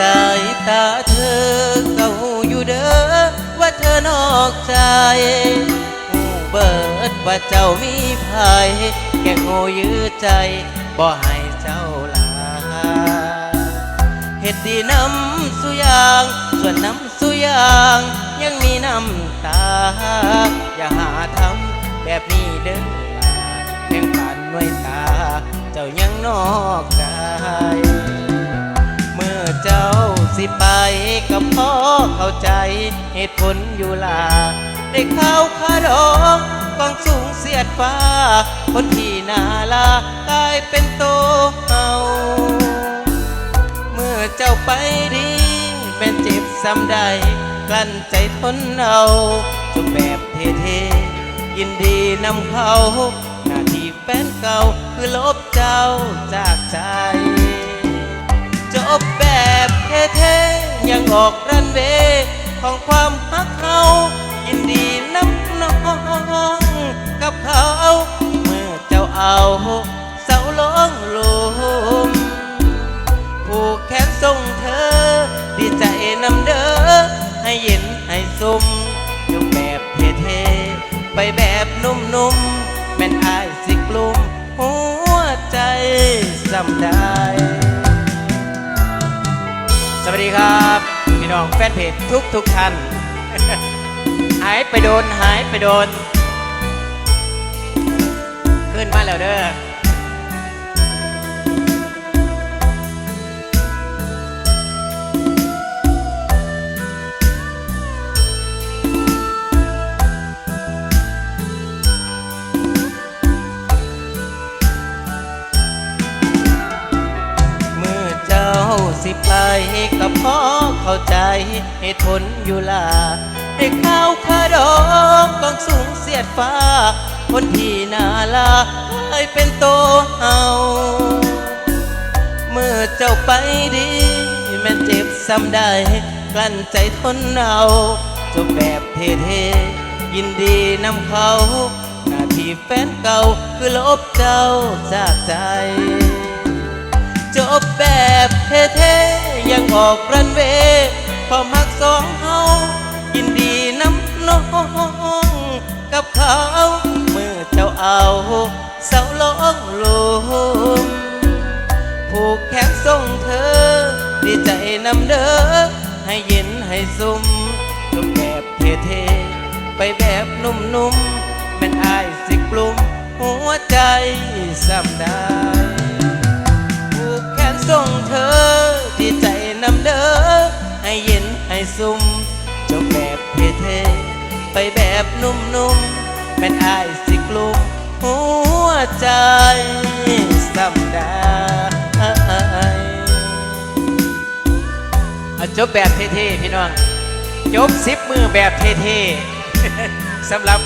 สายตาเธอเก่าอยู่เด้อว่าเธอนอกใจหูเบิดว่าเจ้ามีภัยแก่โง่ยื้อใจบ่ให้เจ้าลาเฮ็ดดีน้ำสุยาง ส่วนน้ำสุยาง ยังมีน้ำตา อย่าหาทำแบบนี้เด้อลาเพียงผ่านหน่วยตา เจ้ายังนอกใจ ไปกับพ่อเข้าใจเหตุผลอยู่ลา ได้ข้าคาดองกองสูงเสียดฟ้า คนที่นาลากลายเป็นโตเฮาเมื่อเจ้าไปดีแม่นเจ็บซ้ำใด กลั้นใจทนเอาจบแบบเท่ๆยินดีนำเขา หน้าที่แฟนเก่าคือลบเจ้าจากใจ บแบบเท่ๆยังออกรันเวย์ของความฮักเขายินดีน้ำน้องกับเขา เมื่อเจ้าเอาเสาลงหลุมผูกแขนส่งเธอ ดีใจนำเด้อให้เย็นให้ซุ่มยกแบบเท่ๆไปแบบนุ่มๆแม่นอายสิกลุ่มหัวใจสำได้ ครับ พี่น้องแฟนเพจทุกทุกๆท่านหายไปโดนหายไปโดน ขึ้นมาแล้วเด้อ สิไปกับพ่อเข้าใจเหตุผลอยู่ลาได้ข้าวคาดองกองสูงเสียดฟ้า คนที่นาลาให้เป็นโตเฮาเมื่อเจ้าไปดีแม่เจ็บซ้ำได้กลั้นใจทนเอาจบแบบเท่ๆยินดีนำเขา หน้าที่แฟนเก่าคือลบเจ้าจากใจ จบแบบ งออกรันเวย์พอมักสองเฮายินดีน้ำน้องกับเขาเมื่อเจ้าเอาเสาลงหลุมผูกแขนส่งเธอ ดีใจนำเด้อให้เย็นให้ซุ่มจบแบบเท่ๆไปแบบนุ่มๆแม่นอายสิกลุ่มหัวใจซ้ำได้ ซุ่มจบแบบเท่ๆไปแบบนุ่มๆแม่นอายสิกลุ่มหัวใจซ้ำได้เอาจบแบบเท่ๆพี่น้อง จบสิบมือแบบเท่ๆสำหรับ